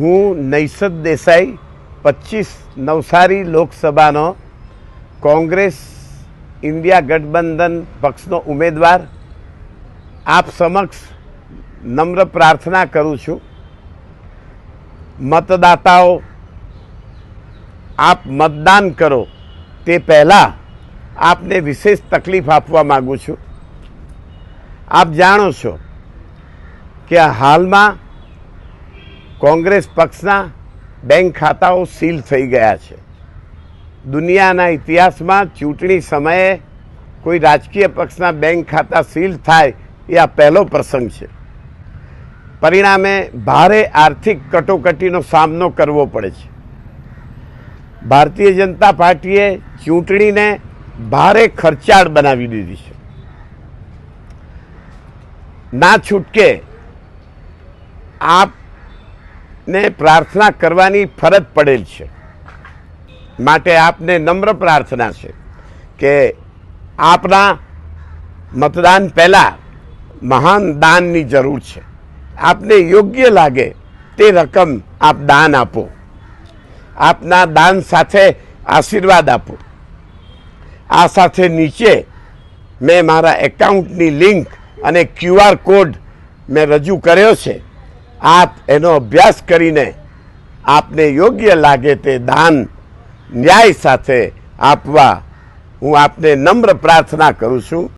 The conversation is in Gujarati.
હું નૈસદ દેસાઈ પચીસ નવસારી લોકસભાનો કોંગ્રેસ ઇન્ડિયા ગઠબંધન પક્ષનો ઉમેદવાર. આપ સમક્ષ નમ્ર પ્રાર્થના કરું છું. મતદાતાઓ, આપ મતદાન કરો. તે પહેલાં આપને વિશેષ તકલીફ આપવા માગું છું. આપ જાણો છો કે હાલમાં કોંગ્રેસ પક્ષના બેંક ખાતાઓ સીલ થઈ ગયા છે. દુનિયાના ઇતિહાસમાં ચૂંટણી સમયે કોઈ રાજકીય પક્ષના બેંક ખાતા સીલ થાય એ આ પહેલો પ્રસંગ છે. પરિણામે ભારે આર્થિક કટોકટીનો સામનો કરવો પડે છે. ભારતીય જનતા પાર્ટીએ ચૂંટણીને ભારે ખર્ચાળ બનાવી દીધી છે. ના છૂટકે આપને પ્રાર્થના કરવાની ફરજ પડેલ છે. માટે આપને નમ્ર પ્રાર્થના છે કે આપના મતદાન પહેલાં મહાન દાનની જરૂર છે. આપને યોગ્ય લાગે તે રકમ આપ દાન આપો. આપના દાન સાથે આશીર્વાદ આપો. આ સાથે નીચે મેં મારા એકાઉન્ટની લિંક અને ક્યુઆર કોડ મેં રજૂ કર્યો છે. આપ એનો અભ્યાસ કરીને આપને યોગ્ય લાગે તે દાન ન્યાય સાથે આપવા હું આપને નમ્ર પ્રાર્થના કરું છું.